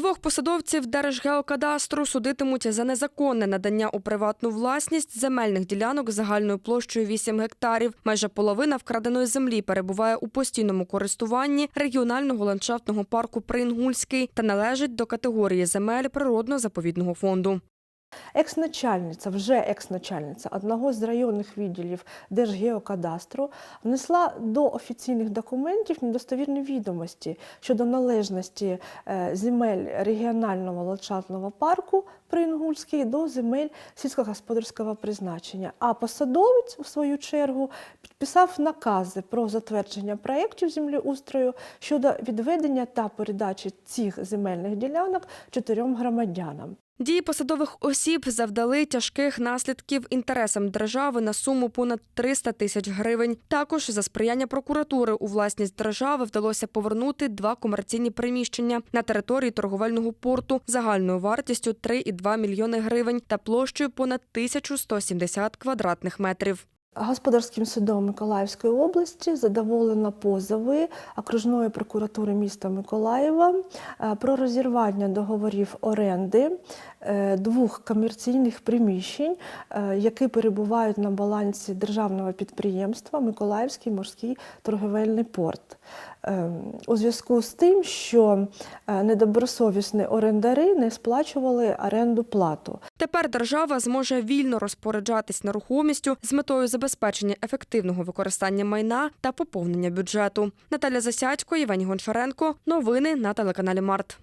Двох посадовців Держгеокадастру судитимуть за незаконне надання у приватну власність земельних ділянок загальною площею 8 гектарів. Майже половина вкраденої землі перебуває у постійному користуванні регіонального ландшафтного парку Прингульський та належить до категорії земель природно-заповідного фонду. Екс-начальниця, вже екс-начальниця одного з районних відділів Держгеокадастру внесла до офіційних документів недостовірні відомості щодо належності е, земель регіонального ландшафтного парку Приінгульський до земель сільськогосподарського призначення. А посадовець, у свою чергу, підписав накази про затвердження проєктів землеустрою щодо відведення та передачі цих земельних ділянок чотирьом громадянам. Дії посадових осіб завдали тяжких наслідків інтересам держави на суму понад 300 тисяч гривень. Також за сприяння прокуратури у власність держави вдалося повернути два комерційні приміщення на території торговельного порту загальною вартістю 3,2 мільйони гривень та площею понад 1170 квадратних метрів. Господарським судом Миколаївської області задоволено позови окружної прокуратури міста Миколаєва е, про розірвання договорів оренди е, двох комерційних приміщень, е, які перебувають на балансі державного підприємства Миколаївський морський торговельний порт. Е, У зв'язку з тим, що е, недобросовісні орендари не сплачували оренду плату. Тепер держава зможе вільно розпоряджатись нерухомістю з метою забезпечення ефективного використання майна та поповнення бюджету. Наталя Засядько, Євгеній Гончаренко. Новини на телеканалі Март.